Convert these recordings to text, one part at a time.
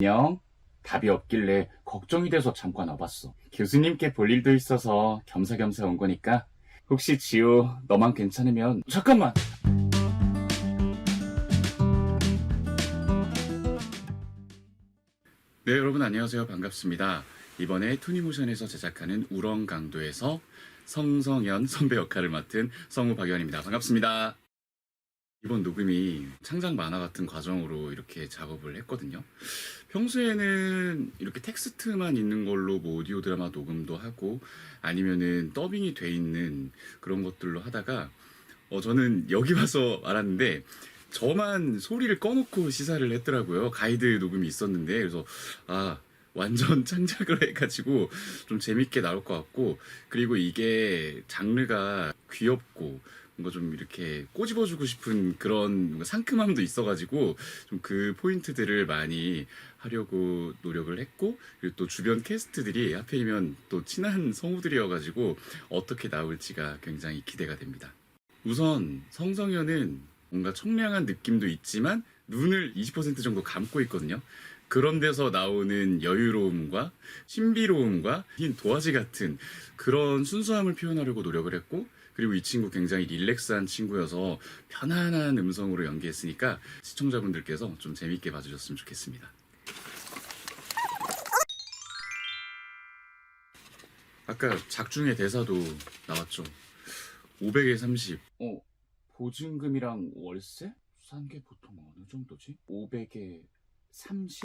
안녕. 답이 없길래 걱정이 돼서 잠깐 와봤어. 교수님께 볼 일도 있어서 겸사겸사 온 거니까 혹시 지우 너만 괜찮으면 잠깐만. 네 여러분 안녕하세요 반갑습니다. 이번에 투니모션에서 제작하는 우렁강도에서 성성현 선배 역할을 맡은 성우 박연입니다. 반갑습니다. 이번 녹음이 창작 만화 같은 과정으로 이렇게 작업을 했거든요. 평소에는 이렇게 텍스트만 있는 걸로 뭐 오디오 드라마 녹음도 하고 아니면은 더빙이 돼 있는 그런 것들로 하다가 어 저는 여기 와서 알았는데 저만 소리를 꺼놓고 시사를 했더라고요. 가이드 녹음이 있었는데 그래서 아 완전 창작을 해가지고 좀 재밌게 나올 것 같고 그리고 이게 장르가 귀엽고 뭔가 좀 이렇게 꼬집어주고 싶은 그런 상큼함도 있어가지고 좀 그 포인트들을 많이 하려고 노력을 했고 그리고 또 주변 캐스트들이 하필이면 또 친한 성우들이어가지고 어떻게 나올지가 굉장히 기대가 됩니다. 우선 성성현은 뭔가 청량한 느낌도 있지만 눈을 20% 정도 감고 있거든요. 그런 데서 나오는 여유로움과 신비로움과 흰 도화지 같은 그런 순수함을 표현하려고 노력을 했고 그리고 이 친구 굉장히 릴렉스한 친구여서 편안한 음성으로 연기했으니까 시청자분들께서 좀 재밌게 봐주셨으면 좋겠습니다. 아까 작중의 대사도 나왔죠. 500에 30. 어, 보증금이랑 월세? 산게 보통 어느 정도지? 500에 30.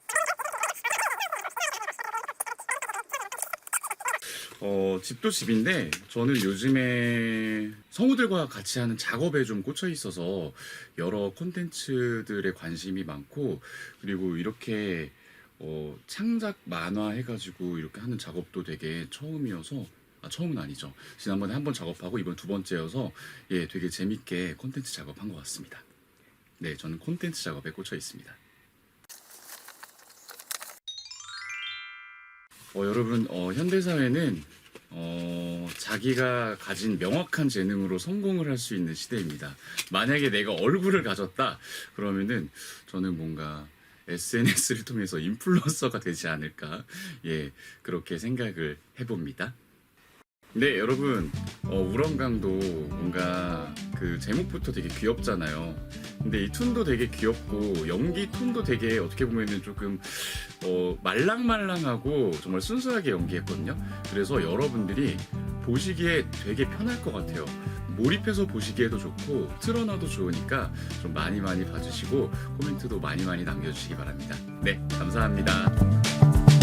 어, 집도 집인데 저는 요즘에 성우들과 같이 하는 작업에 좀 꽂혀 있어서 여러 콘텐츠들에 관심이 많고 그리고 이렇게 어, 창작 만화 해가지고 이렇게 하는 작업도 되게 처음이어서 아, 처음은 아니죠. 지난번에 한 번 작업하고 이번 두 번째여서 예, 되게 재밌게 콘텐츠 작업한 것 같습니다. 네, 저는 콘텐츠 작업에 꽂혀 있습니다. 어, 여러분, 어, 현대 사회는 어, 자기가 가진 명확한 재능으로 성공을 할 수 있는 시대입니다. 만약에 내가 얼굴을 가졌다, 그러면은 저는 뭔가 SNS를 통해서 인플루언서가 되지 않을까, 예, 그렇게 생각을 해봅니다. 네, 여러분, 어, 우렁강도 뭔가 그 제목부터 되게 귀엽잖아요. 근데 이 툰도 되게 귀엽고 연기 톤도 되게 어떻게 보면은 조금 어, 말랑말랑하고 정말 순수하게 연기했거든요. 그래서 여러분들이 보시기에 되게 편할 것 같아요. 몰입해서 보시기에도 좋고 틀어놔도 좋으니까 좀 많이 많이 봐주시고 코멘트도 많이 많이 남겨주시기 바랍니다. 네, 감사합니다.